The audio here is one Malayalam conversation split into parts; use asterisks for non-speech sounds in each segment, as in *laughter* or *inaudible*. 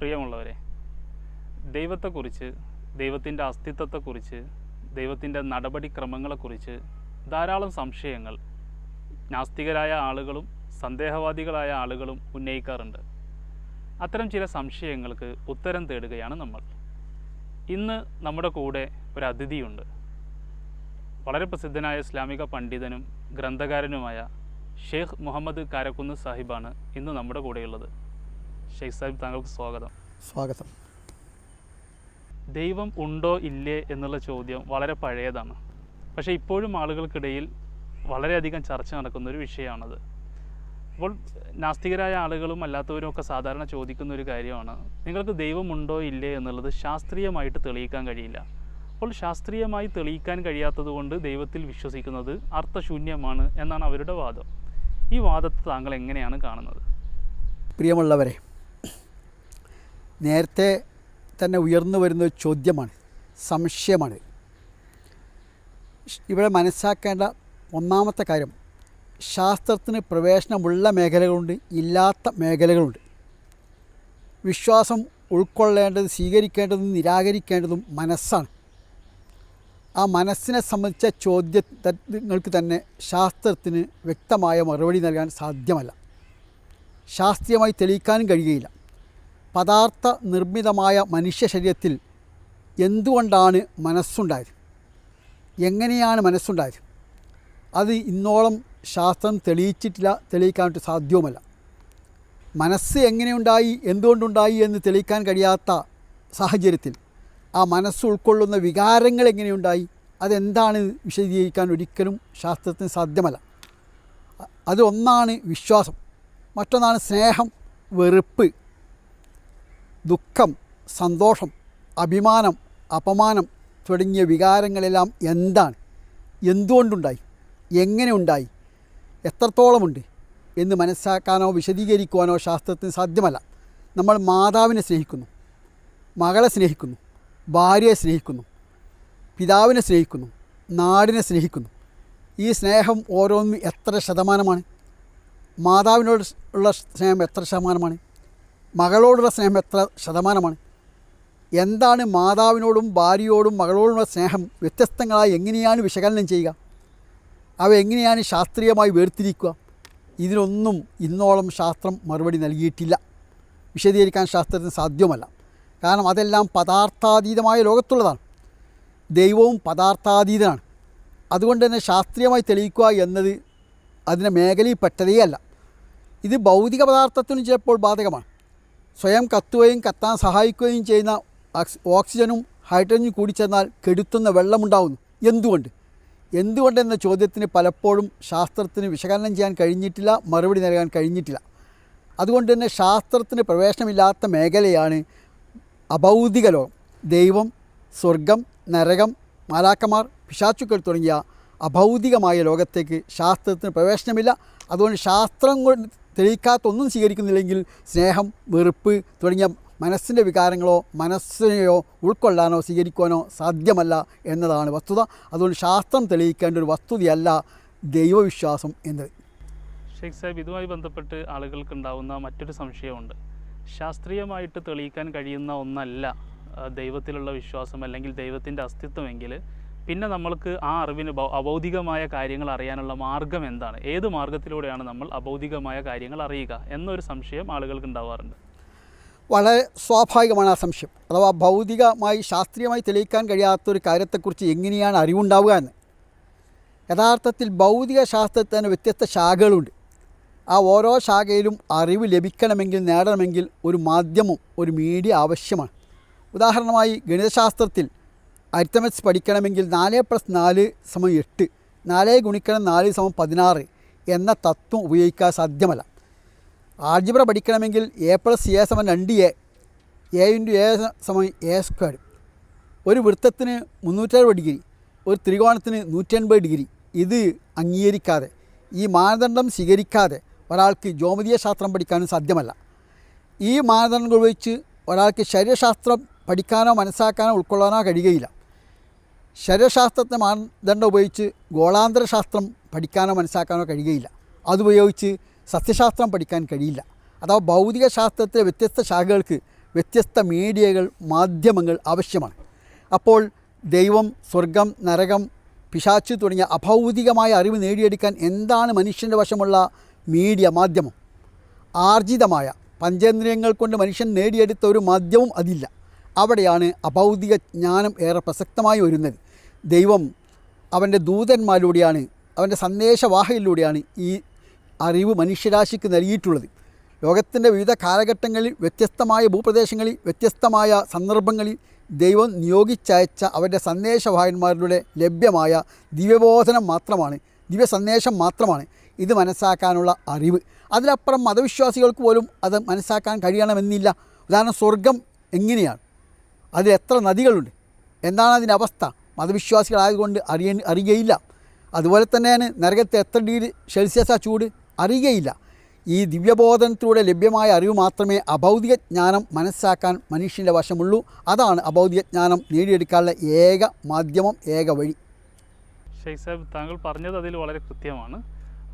പ്രിയമുള്ളവരെ ദൈവത്തെക്കുറിച്ച് ദൈവത്തിന്റെ അസ്തിത്വത്തെക്കുറിച്ച് ദൈവത്തിന്റെ നടപടിക്രമങ്ങളെക്കുറിച്ച് ധാരാളം സംശയങ്ങൾ നാസ്തികരായ ആളുകളും സന്ദേഹവാദികളായ ആളുകളും ഉന്നയിക്കാറുണ്ട്. അത്തരം ചില സംശയങ്ങൾക്ക് ഉത്തരം തേടുകയാണ് നമ്മൾ. ഇന്ന് നമ്മുടെ കൂടെ ഒരു അതിഥിയുണ്ട്. വളരെ പ്രസിദ്ധനായ ഇസ്ലാമിക പണ്ഡിതനും ഗ്രന്ഥകാരനുമായ ഷെയ്ഖ് മുഹമ്മദ് കാരക്കുന്ന് സാഹിബാണ് ഇന്ന് നമ്മുടെ കൂടെയുള്ളത്. ഷെയ്ഖ് സാഹിബ് താങ്കൾക്ക് സ്വാഗതം. സ്വാഗതം. ദൈവം ഉണ്ടോ ഇല്ലേ എന്നുള്ള ചോദ്യം വളരെ പഴയതാണ്. പക്ഷേ ഇപ്പോഴും ആളുകൾക്കിടയിൽ വളരെയധികം ചർച്ച നടക്കുന്ന ഒരു വിഷയമാണത്. അപ്പോൾ നാസ്തികരായ ആളുകളും അല്ലാത്തവരും ഒക്കെ സാധാരണ ചോദിക്കുന്ന ഒരു കാര്യമാണ്. നിങ്ങൾക്ക് ദൈവമുണ്ടോ ഇല്ലേ എന്നുള്ളത് ശാസ്ത്രീയമായിട്ട് തെളിയിക്കാൻ കഴിയില്ല. അപ്പോൾ ശാസ്ത്രീയമായി തെളിയിക്കാൻ കഴിയാത്തതുകൊണ്ട് ദൈവത്തിൽ വിശ്വസിക്കുന്നത് അർത്ഥശൂന്യമാണ് എന്നാണ് അവരുടെ വാദം. ഈ വാദത്തെ താങ്കൾ എങ്ങനെയാണ് കാണുന്നത്? പ്രിയമുള്ളവരെ നേരത്തെ തന്നെ ഉയർന്നു വരുന്ന ഒരു ചോദ്യമാണ്. സംശയമാണ്. ഇവിടെ മനസ്സാക്കേണ്ട ഒന്നാമത്തെ കാര്യം ശാസ്ത്രത്തിന് പ്രവേശനമുള്ള മേഖലകളുണ്ട് ഇല്ലാത്ത മേഖലകളുണ്ട്. വിശ്വാസം ഉൾക്കൊള്ളേണ്ടത് സ്വീകരിക്കേണ്ടതും നിരാകരിക്കേണ്ടതും മനസ്സാണ്. ആ മനസ്സിനെ സംബന്ധിച്ച ചോദ്യങ്ങൾക്ക് തന്നെ ശാസ്ത്രത്തിന് വ്യക്തമായ മറുപടി നൽകാൻ സാധ്യമല്ല. ശാസ്ത്രീയമായി തെളിയിക്കാനും കഴിയുകയില്ല. പദാർത്ഥ നിർമ്മിതമായ മനുഷ്യ ശരീരത്തിൽ എന്തുകൊണ്ടാണ് മനസ്സുണ്ടായത്? എങ്ങനെയാണ് മനസ്സുണ്ടായത്? അത് ഇന്നോളം ശാസ്ത്രം തെളിയിച്ചിട്ടില്ല തെളിയിക്കാനായിട്ട് സാധ്യവുമല്ല മനസ്സ് എങ്ങനെയുണ്ടായി എന്തുകൊണ്ടുണ്ടായി എന്ന് തെളിയിക്കാൻ കഴിയാത്ത സാഹചര്യത്തിൽ ആ മനസ്സ് ഉൾക്കൊള്ളുന്ന വികാരങ്ങൾ എങ്ങനെയുണ്ടായി അതെന്താണ് വിശദീകരിക്കാൻ ഒരിക്കലും ശാസ്ത്രത്തിന് സാധ്യമല്ല. അത് ഒന്നാണ് വിശ്വാസം മറ്റൊന്നാണ് സ്നേഹം വെറുപ്പ്. ദുഃഖം സന്തോഷം അഭിമാനം അപമാനം തുടങ്ങിയ വികാരങ്ങളെല്ലാം എന്താണ്? എന്തുകൊണ്ടുണ്ടായി? എങ്ങനെ ഉണ്ടായി? എത്രത്തോളമുണ്ട്? എന്ന് മനസ്സിലാക്കാനോ വിശദീകരിക്കുവാനോ ശാസ്ത്രത്തിന് സാധ്യമല്ല. നമ്മൾ മാതാവിനെ സ്നേഹിക്കുന്നു മകളെ സ്നേഹിക്കുന്നു ഭാര്യയെ സ്നേഹിക്കുന്നു പിതാവിനെ സ്നേഹിക്കുന്നു നാടിനെ സ്നേഹിക്കുന്നു. ഈ സ്നേഹം ഓരോന്നും എത്ര ശതമാനമാണ്? മാതാവിനോട് ഉള്ള സ്നേഹം എത്ര ശതമാനമാണ്? മകളോടുള്ള സ്നേഹം എത്ര ശതമാനമാണ്? എന്താണ് മാതാവിനോടും ഭാര്യയോടും മകളോടുള്ള സ്നേഹം വ്യത്യസ്തങ്ങളായി എങ്ങനെയാണ് വിശകലനം ചെയ്യുക? അവ എങ്ങനെയാണ് ശാസ്ത്രീയമായി വേർതിരിക്കുക? ഇതിനൊന്നും ഇന്നോളം ശാസ്ത്രം മറുപടി നൽകിയിട്ടില്ല. വിശദീകരിക്കാൻ ശാസ്ത്രത്തിന് സാധ്യമല്ല. കാരണം അതെല്ലാം പദാർത്ഥാതീതമായ ലോകത്തുള്ളതാണ്. ദൈവവും പദാർത്ഥാതീതനാണ്. അതുകൊണ്ട് തന്നെ ശാസ്ത്രീയമായി തെളിയിക്കുക എന്നത് അതിന്റെ മേഖലയിൽ പെട്ടതേ അല്ല ഇത് ഭൗതിക പദാർത്ഥത്തിനും ചിലപ്പോൾ ബാധകമാണ്. സ്വയം കത്തുകയും കത്താൻ സഹായിക്കുകയും ചെയ്യുന്ന ഓക്സിജനും ഹൈഡ്രജനും കൂടി ചേർന്നാൽ കെടുത്തുന്ന വെള്ളമുണ്ടാവുന്നു. എന്തുകൊണ്ട്? എന്തുകൊണ്ടെന്ന ചോദ്യത്തിന് പലപ്പോഴും ശാസ്ത്രത്തിന് വിശകലനം ചെയ്യാൻ കഴിഞ്ഞിട്ടില്ല മറുപടി നൽകാൻ കഴിഞ്ഞിട്ടില്ല. അതുകൊണ്ട് തന്നെ ശാസ്ത്രത്തിന് പ്രവേശനമില്ലാത്ത മേഖലയാണ് അഭൗതിക ലോകം. ദൈവം സ്വർഗം നരകം മാലാക്കമാർ പിശാച്ചുക്കൾ തുടങ്ങിയ അഭൗതികമായ ലോകത്തേക്ക് ശാസ്ത്രത്തിന് പ്രവേശനമില്ല. അതുകൊണ്ട് ശാസ്ത്രം കൊണ്ട് തെളിയിക്കാത്ത ഒന്നും സ്വീകരിക്കുന്നില്ലെങ്കിൽ സ്നേഹം വെറുപ്പ് തുടങ്ങിയ മനസ്സിന്റെ വികാരങ്ങളോ മനസ്സിനെയോ ഉൾക്കൊള്ളാനോ സ്വീകരിക്കുവാനോ സാധ്യമല്ല എന്നതാണ് വസ്തുത. അതുകൊണ്ട് ശാസ്ത്രം തെളിയിക്കേണ്ട ഒരു വസ്തുതയല്ല ദൈവവിശ്വാസം എന്നത്. ഷെയ്ഖ് സാഹിബ് ഇതുമായി ബന്ധപ്പെട്ട് ആളുകൾക്ക് ഉണ്ടാവുന്ന മറ്റൊരു സംശയമുണ്ട്. ശാസ്ത്രീയമായിട്ട് തെളിയിക്കാൻ കഴിയുന്ന ഒന്നല്ല ദൈവത്തിലുള്ള വിശ്വാസം അല്ലെങ്കിൽ ദൈവത്തിന്റെ അസ്തിത്വമെങ്കിൽ പിന്നെ നമ്മൾക്ക് ആ അറിവിന് അബൗദ്ധികമായ കാര്യങ്ങൾ അറിയാനുള്ള മാർഗം എന്താണ്? ഏത് മാർഗത്തിലൂടെയാണ് നമ്മൾ അഭൗതികമായ കാര്യങ്ങൾ അറിയുക എന്നൊരു സംശയം ആളുകൾക്ക് ഉണ്ടാവാറുണ്ട്. വളരെ സ്വാഭാവികമാണ് ആ സംശയം. അഥവാ ഭൗതികമായി ശാസ്ത്രീയമായി തെളിയിക്കാൻ കഴിയാത്തൊരു കാര്യത്തെക്കുറിച്ച് എങ്ങനെയാണ് അറിവുണ്ടാവുക എന്ന്. യഥാർത്ഥത്തിൽ ഭൗതിക ശാസ്ത്രത്തിൽ തന്നെ വ്യത്യസ്ത ശാഖകളുണ്ട്. ആ ഓരോ ശാഖയിലും അറിവ് ലഭിക്കണമെങ്കിൽ നേടണമെങ്കിൽ ഒരു മാധ്യമം ഒരു മീഡിയ ആവശ്യമാണ്. ഉദാഹരണമായി ഗണിതശാസ്ത്രത്തിൽ അരിത്തമെറ്റ്സ് പഠിക്കണമെങ്കിൽ നാല് പ്ലസ് നാല് സമം എട്ട് നാല് ഗുണിക്കണം നാല് സമം പതിനാറ് എന്ന തത്വം ഉപയോഗിക്കാൻ സാധ്യമല്ല. ആൾജിബ്ര പഠിക്കണമെങ്കിൽ എ പ്ലസ് എ സമം രണ്ട് എ എ ഇന്റു എ സമം എ സ്ക്വയർ. ഒരു വൃത്തത്തിന് മുന്നൂറ്ററുപത് ഡിഗ്രി ഒരു ത്രികോണത്തിന് നൂറ്റൻപത് ഡിഗ്രി. ഇത് അംഗീകരിക്കാതെ ഈ മാനദണ്ഡം സ്വീകരിക്കാതെ ഒരാൾക്ക് ജ്യോമതീയ ശാസ്ത്രം പഠിക്കാനും സാധ്യമല്ല. ഈ മാനദണ്ഡങ്ങൾ ഉപയോഗിച്ച് ഒരാൾക്ക് ശരീരശാസ്ത്രം പഠിക്കാനോ മനസ്സിലാക്കാനോ ഉൾക്കൊള്ളാനോ കഴിയുകയില്ല. ശരീരശാസ്ത്രത്തെ മാനദണ്ഡം ഉപയോഗിച്ച് ഗോളാന്തര ശാസ്ത്രം പഠിക്കാനോ മനസ്സിലാക്കാനോ കഴിയുകയില്ല. അതുപയോഗിച്ച് സസ്യശാസ്ത്രം പഠിക്കാൻ കഴിയില്ല. അഥവാ ഭൗതിക ശാസ്ത്രത്തിലെ വ്യത്യസ്ത ശാഖകൾക്ക് വ്യത്യസ്ത മീഡിയകൾ മാധ്യമങ്ങൾ ആവശ്യമാണ്. അപ്പോൾ ദൈവം സ്വർഗം നരകം പിശാച്ച് തുടങ്ങിയ അഭൗതികമായ അറിവ് നേടിയെടുക്കാൻ എന്താണ് മനുഷ്യന്റെ വശമുള്ള മീഡിയ മാധ്യമം? ആർജിതമായ പഞ്ചേന്ദ്രിയങ്ങൾ കൊണ്ട് മനുഷ്യൻ നേടിയെടുത്ത ഒരു മാധ്യമം അതില്ല. അവിടെയാണ് അഭൗതിക ജ്ഞാനം ഏറെ പ്രസക്തമായി വരുന്നത്. ദൈവം അവന്റെ ദൂതന്മാരിലൂടെയാണ് അവന്റെ സന്ദേശവാഹയിലൂടെയാണ് ഈ അറിവ് മനുഷ്യരാശിക്ക് നൽകിയിട്ടുള്ളത്. ലോകത്തിന്റെ വിവിധ കാലഘട്ടങ്ങളിൽ വ്യത്യസ്തമായ ഭൂപ്രദേശങ്ങളിൽ വ്യത്യസ്തമായ സന്ദർഭങ്ങളിൽ ദൈവം നിയോഗിച്ചയച്ച അവന്റെ സന്ദേശവാഹന്മാരിലൂടെ ലഭ്യമായ ദിവ്യബോധനം മാത്രമാണ് ദിവ്യസന്ദേശം മാത്രമാണ് ഇത് മനസ്സാക്കാനുള്ള അറിവ്. അതിലപ്പുറം മതവിശ്വാസികൾക്ക് പോലും അത് മനസ്സാക്കാൻ കഴിയണമെന്നില്ല. ഉദാഹരണം സ്വർഗം എങ്ങനെയാണ്? അതിൽ എത്ര നദികളുണ്ട്? എന്താണ് അതിന്റെ അവസ്ഥ? മതവിശ്വാസികളായതുകൊണ്ട് അറിയ അറിയുകയില്ല. അതുപോലെ തന്നെയാണ് നരകത്തെ എത്ര ഡിഗ്രി സെൽഷ്യസാ ചൂട്? അറിയുകയില്ല. ഈ ദിവ്യബോധനത്തിലൂടെ ലഭ്യമായ അറിവ് മാത്രമേ അഭൗതിക ജ്ഞാനം മനസ്സാക്കാൻ മനുഷ്യന്റെ വശമുള്ളൂ. അതാണ് അഭൗതിക ജ്ഞാനം നേടിയെടുക്കാനുള്ള ഏക മാധ്യമം ഏക വഴി. ഷെയ്ഖ് സാഹിബ് താങ്കൾ പറഞ്ഞത് അതിൽ വളരെ കൃത്യമാണ്.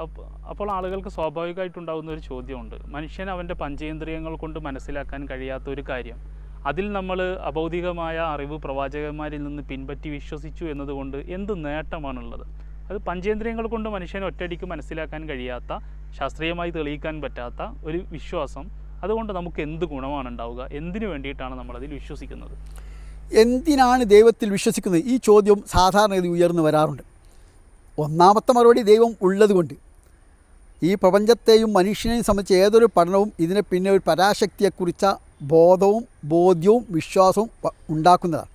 അപ്പ- അപ്പോൾ ആളുകൾക്ക് സ്വാഭാവികമായിട്ടുണ്ടാകുന്ന ഒരു ചോദ്യമുണ്ട്. മനുഷ്യൻ അവന്റെ പഞ്ചേന്ദ്രിയങ്ങൾ കൊണ്ട് മനസ്സിലാക്കാൻ കഴിയാത്ത ഒരു കാര്യം. അതിൽ നമ്മൾ അഭൗതികമായ അറിവ് പ്രവാചകന്മാരിൽ നിന്ന് പിൻപറ്റി വിശ്വസിച്ചു എന്നതുകൊണ്ട് എന്ത് നേട്ടമാണുള്ളത്? അത് പഞ്ചേന്ദ്രിയങ്ങൾ കൊണ്ട് മനുഷ്യന് ഒറ്റയടിക്ക് മനസ്സിലാക്കാൻ കഴിയാത്ത ശാസ്ത്രീയമായി തെളിയിക്കാൻ പറ്റാത്ത ഒരു വിശ്വാസം. അതുകൊണ്ട് നമുക്ക് എന്ത് ഗുണമാണ് ഉണ്ടാവുക എന്തിനു വേണ്ടിയിട്ടാണ് നമ്മളതിൽ വിശ്വസിക്കുന്നത്? എന്തിനാണ് ദൈവത്തിൽ വിശ്വസിക്കുന്നത്? ഈ ചോദ്യം സാധാരണഗതി ഉയർന്നു വരാറുണ്ട്. ഒന്നാമത്തെ മറുപടി ദൈവം ഉള്ളതുകൊണ്ട്. ഈ പ്രപഞ്ചത്തെയും മനുഷ്യനെയും സംബന്ധിച്ച് ഏതൊരു പഠനവും ഇതിനെ പിന്നെ ഒരു പരാശക്തിയെക്കുറിച്ച ബോധവും ബോധ്യവും വിശ്വാസവും ഉണ്ടാക്കുന്നതാണ്.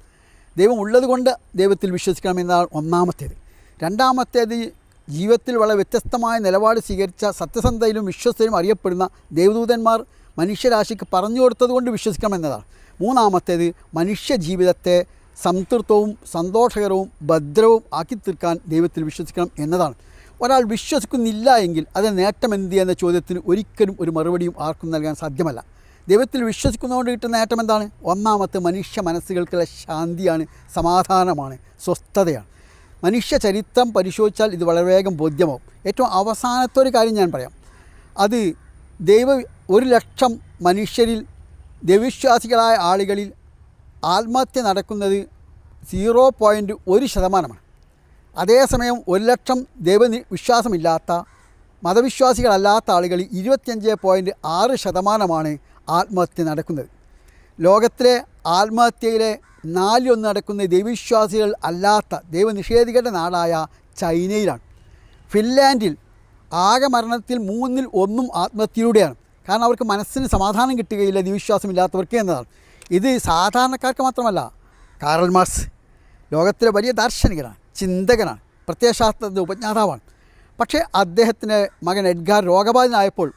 ദൈവം ഉള്ളതുകൊണ്ട് ദൈവത്തിൽ വിശ്വസിക്കണമെന്നതാണ് ഒന്നാമത്തേത്. രണ്ടാമത്തേത് ജീവിതത്തിൽ വളരെ വ്യത്യസ്തമായ നിലപാട് സ്വീകരിച്ച സത്യസന്ധയിലും വിശ്വസ്തയിലും അറിയപ്പെടുന്ന ദേവദൂതന്മാർ മനുഷ്യരാശിക്ക് പറഞ്ഞു കൊടുത്തതുകൊണ്ട് വിശ്വസിക്കണമെന്നതാണ്. മൂന്നാമത്തേത് മനുഷ്യ ജീവിതത്തെ സംതൃപ്തവും സന്തോഷകരവും ഭദ്രവും ആക്കി തീർക്കാൻ ദൈവത്തിൽ വിശ്വസിക്കണം എന്നതാണ്. ഒരാൾ വിശ്വസിക്കുന്നില്ല എങ്കിൽ അത് നേട്ടം എന്ത് എന്ന ചോദ്യത്തിന് ഒരിക്കലും ഒരു മറുപടിയും ആർക്കും നൽകാൻ സാധ്യമല്ല. ദൈവത്തിൽ വിശ്വസിക്കുന്നതുകൊണ്ട് കിട്ടുന്ന നേട്ടം എന്താണ്? ഒന്നാമത്തെ മനുഷ്യ മനസ്സുകൾക്കുള്ള ശാന്തിയാണ് സമാധാനമാണ് സ്വസ്ഥതയാണ്. മനുഷ്യ ചരിത്രം പരിശോധിച്ചാൽ ഇത് വളരെ വേഗം ബോധ്യമാവും. ഏറ്റവും അവസാനത്തെ ഒരു കാര്യം ഞാൻ പറയാം. അത് ദൈവ ഒരു ലക്ഷം മനുഷ്യരിൽ ദൈവവിശ്വാസികളായ ആളുകളിൽ ആത്മഹത്യ നടക്കുന്നത് സീറോ പോയിന്റ് ഒരു ശതമാനമാണ്. അതേസമയം ഒരു ലക്ഷം ദൈവ വിശ്വാസമില്ലാത്ത മതവിശ്വാസികളല്ലാത്ത ആളുകളിൽ ഇരുപത്തിയഞ്ച് പോയിന്റ് ആറ് ശതമാനമാണ് ആത്മഹത്യ നടക്കുന്നത്. ലോകത്തിലെ ആത്മഹത്യയിലെ നാലിലൊന്ന് നടക്കുന്ന ദൈവവിശ്വാസികൾ അല്ലാത്ത ദൈവനിഷേധികളുടെ നാടായ ചൈനയിലാണ്. ഫിൻലാൻഡിൽ ആകെ മരണത്തിൽ മൂന്നിൽ ഒന്നും ആത്മഹത്യയിലൂടെയാണ്. കാരണം അവർക്ക് മനസ്സിന് സമാധാനം കിട്ടുകയില്ല ദൈവവിശ്വാസമില്ലാത്തവർക്ക് എന്നതാണ്. ഇത് സാധാരണക്കാർക്ക് മാത്രമല്ല കാറൽ മാർസ് ലോകത്തിലെ വലിയ ദാർശനികനാണ് ചിന്തകനാണ് പ്രത്യയശാസ്ത്രത്തിന്റെ ഉപജ്ഞാതാവാണ്. പക്ഷേ അദ്ദേഹത്തിന്റെ മകൻ എഡ്ഗാർ രോഗബാധിതനായപ്പോൾ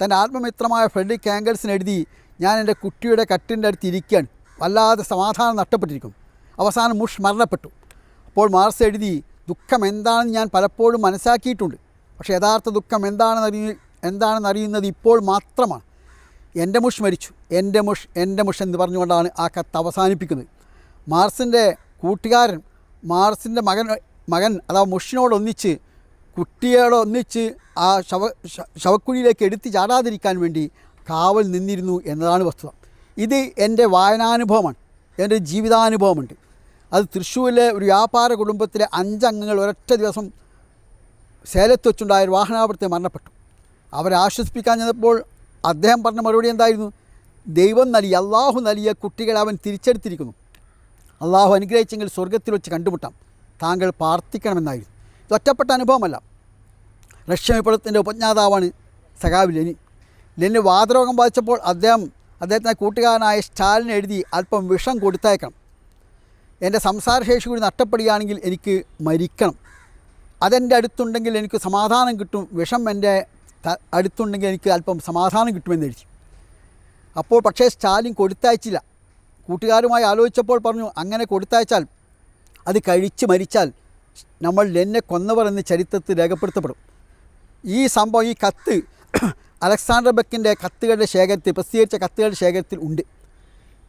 തന്റെ ആത്മമിത്രമായ ഫ്രെഡറിക് ആംഗൽസിന് എഴുതി ഞാൻ എന്റെ കുട്ടിയുടെ കട്ടിന്റെ അടുത്ത് ഇരിക്കാൻ വല്ലാതെ സമാധാനം നഷ്ടപ്പെട്ടിരിക്കും അവസാനം മുഷ് മരണപ്പെട്ടു. അപ്പോൾ മാർസ് എഴുതി ദുഃഖം എന്താണെന്ന് ഞാൻ പലപ്പോഴും മനസ്സാക്കിയിട്ടുണ്ട് പക്ഷേ യഥാർത്ഥ ദുഃഖം എന്താണെന്ന് അറിയ എന്താണെന്ന് അറിയുന്നത് ഇപ്പോൾ മാത്രമാണ്. എന്റെ മുഷ് മരിച്ചു. എന്റെ മുഷ് എന്റെ മുഷ് എന്ന് പറഞ്ഞുകൊണ്ടാണ് ആ കത്ത് അവസാനിപ്പിക്കുന്നത്. മാർസിന്റെ കൂട്ടുകാരൻ മാർസിന്റെ മകൻ മകൻ അഥവാ മുഷിനോടൊന്നിച്ച് കുട്ടിയോടൊന്നിച്ച് ആ ശവ ശവക്കുഴിയിലേക്ക് എടുത്ത് ചാടാതിരിക്കാൻ വേണ്ടി കാവൽ നിന്നിരുന്നു എന്നതാണ് വസ്തുത. ഇത് എന്റെ വായനാനുഭവമാണ്. എന്റെ ജീവിതാനുഭവമുണ്ട്. അത് തൃശ്ശൂരിലെ ഒരു വ്യാപാര കുടുംബത്തിലെ അഞ്ചംഗങ്ങൾ ഒരൊറ്റ ദിവസം സേലത്ത് വെച്ചുണ്ടായ ഒരു വാഹനാപകടത്തിൽ മരണപ്പെട്ടു. അവരെ ആശ്വസിപ്പിക്കാൻ ചെന്നപ്പോൾ അദ്ദേഹം പറഞ്ഞ മറുപടി എന്തായിരുന്നു? ദൈവം നൽകി അള്ളാഹു നൽകിയ കുട്ടികളെ അവൻ തിരിച്ചെടുത്തിരിക്കുന്നു. അള്ളാഹു അനുഗ്രഹിച്ചെങ്കിൽ സ്വർഗത്തിൽ വെച്ച് കണ്ടുമുട്ടാം. താങ്കൾ പ്രാർത്ഥിക്കണമെന്നായിരുന്നു. ഇത് ഒറ്റപ്പെട്ട അനുഭവമല്ല. റഷ്യ വിപ്ലവത്തിന്റെ ഉപജ്ഞാതാവാണ് സഖാവ് ലെനി ലെനിന് വാതരോഗം ബാധിച്ചപ്പോൾ അദ്ദേഹം അദ്ദേഹത്തിന്റെ കൂട്ടുകാരനായ സ്റ്റാലിൻ എഴുതി അല്പം വിഷം കൊടുത്തയക്കണം. എന്റെ സംസാരശേഷി കൂടി നഷ്ടപ്പെടുകയാണെങ്കിൽ എനിക്ക് മരിക്കണം. അതെന്റെ അടുത്തുണ്ടെങ്കിൽ എനിക്ക് സമാധാനം കിട്ടും. വിഷം എന്റെ അടുത്തുണ്ടെങ്കിൽ എനിക്ക് അല്പം സമാധാനം കിട്ടുമെന്ന് എഴുതി. അപ്പോൾ പക്ഷേ സ്റ്റാലിൻ കൊടുത്തയച്ചില്ല. കൂട്ടുകാരുമായി ആലോചിച്ചപ്പോൾ പറഞ്ഞു അങ്ങനെ കൊടുത്തയച്ചാൽ അത് കഴിച്ച് മരിച്ചാൽ നമ്മൾ എന്നെ കൊന്നവർ എന്ന് ചരിത്രത്തിൽ രേഖപ്പെടുത്തപ്പെടും. ഈ സംഭവം ഈ കത്ത് *clears throat* അലക്സാണ്ടർ ബെക്കിന്റെ കത്തുകളുടെ ശേഖരത്തിൽ പ്രസിദ്ധീകരിച്ച കത്തുകളുടെ ശേഖരത്തിൽ ഉണ്ട്.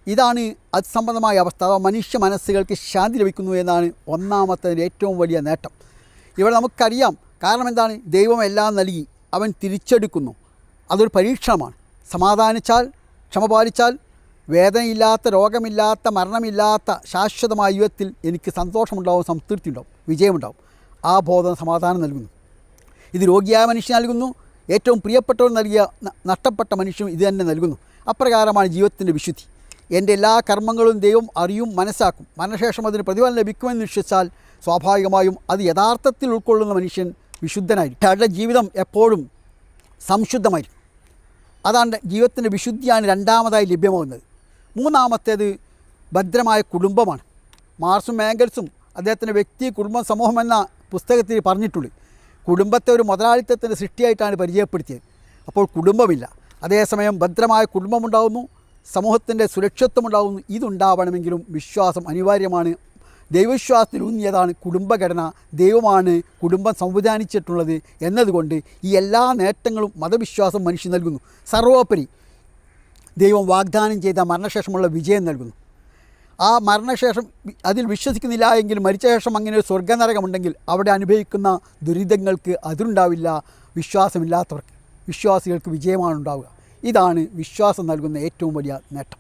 ഇതാണ് അത് സംബന്ധമായ അവസ്ഥ. അഥവാ മനുഷ്യ മനസ്സുകൾക്ക് ശാന്തി ലഭിക്കുന്നു എന്നാണ് ഒന്നാമത്തെ ഏറ്റവും വലിയ നേട്ടം. ഇവിടെ നമുക്കറിയാം കാരണം എന്താണ്? ദൈവം എല്ലാം നൽകി അവൻ തിരിച്ചെടുക്കുന്നു. അതൊരു പരീക്ഷണമാണ്. സമാധാനിച്ചാൽ ക്ഷമ പാലിച്ചാൽ വേദനയില്ലാത്ത രോഗമില്ലാത്ത മരണമില്ലാത്ത ശാശ്വതമായ യുഗത്തിൽ എനിക്ക് സന്തോഷമുണ്ടാവും സംതൃപ്തി ഉണ്ടാവും വിജയമുണ്ടാവും. ആ ബോധം സമാധാനം നൽകുന്നു. ഇത് രോഗിയായ മനുഷ്യൻ നൽകുന്നു. ഏറ്റവും പ്രിയപ്പെട്ടവർ നൽകിയ നഷ്ടപ്പെട്ട മനുഷ്യനും ഇത് തന്നെ നൽകുന്നു. അപ്രകാരമാണ് ജീവിതത്തിന്റെ വിശുദ്ധി. എന്റെ എല്ലാ കർമ്മങ്ങളും ദൈവം അറിയും മനസ്സാക്കും. മനഃശേഷം അതിന് പ്രതിഫലം ലഭിക്കുമെന്ന് വിശ്വസിച്ചാൽ സ്വാഭാവികമായും അത് യഥാർത്ഥത്തിൽ ഉൾക്കൊള്ളുന്ന മനുഷ്യൻ വിശുദ്ധനായിരിക്കും. അയാളുടെ ജീവിതം എപ്പോഴും സംശുദ്ധമായിരിക്കും. അതാണ് ജീവിതത്തിന്റെ വിശുദ്ധിയാണ് രണ്ടാമതായി ലഭ്യമാകുന്നത്. മൂന്നാമത്തേത് ഭദ്രമായ കുടുംബമാണ്. മാർസും മേങ്കൽസും അദ്ദേഹത്തിന്റെ വ്യക്തി കുടുംബം സമൂഹം എന്ന പുസ്തകത്തിൽ പറഞ്ഞിട്ടുള്ളൂ കുടുംബത്തെ ഒരു മുതലാളിത്തത്തിന്റെ സൃഷ്ടിയായിട്ടാണ് പരിചയപ്പെടുത്തിയത്. അപ്പോൾ കുടുംബമില്ല. അതേസമയം ഭദ്രമായ കുടുംബമുണ്ടാകുന്നു സമൂഹത്തിന്റെ സുരക്ഷിത്വം ഉണ്ടാകുന്നു ഇതുണ്ടാവണമെങ്കിലും വിശ്വാസം അനിവാര്യമാണ്. ദൈവവിശ്വാസത്തിലൂന്നിയതാണ് കുടുംബഘടന. ദൈവമാണ് കുടുംബം സംവിധാനിച്ചിട്ടുള്ളത് എന്നതുകൊണ്ട് ഈ എല്ലാ നേട്ടങ്ങളും മതവിശ്വാസം മനുഷ്യൻ നൽകുന്നു. സർവോപരി ദൈവം വാഗ്ദാനം ചെയ്ത മരണശേഷമുള്ള വിജയം നൽകുന്നു. ആ മരണശേഷം അതിൽ വിശ്വസിക്കുന്നില്ല എങ്കിൽ മരിച്ച ശേഷം അങ്ങനെ ഒരു സ്വർഗനരകമുണ്ടെങ്കിൽ അവിടെ അനുഭവിക്കുന്ന ദുരിതങ്ങൾക്ക് അതിരുണ്ടാവില്ല വിശ്വാസമില്ലാത്തവർക്ക് വിശ്വാസികൾക്ക് വിജയമാണ് ഉണ്ടാവുക ഇതാണ് വിശ്വാസം നൽകുന്ന ഏറ്റവും വലിയ നേട്ടം.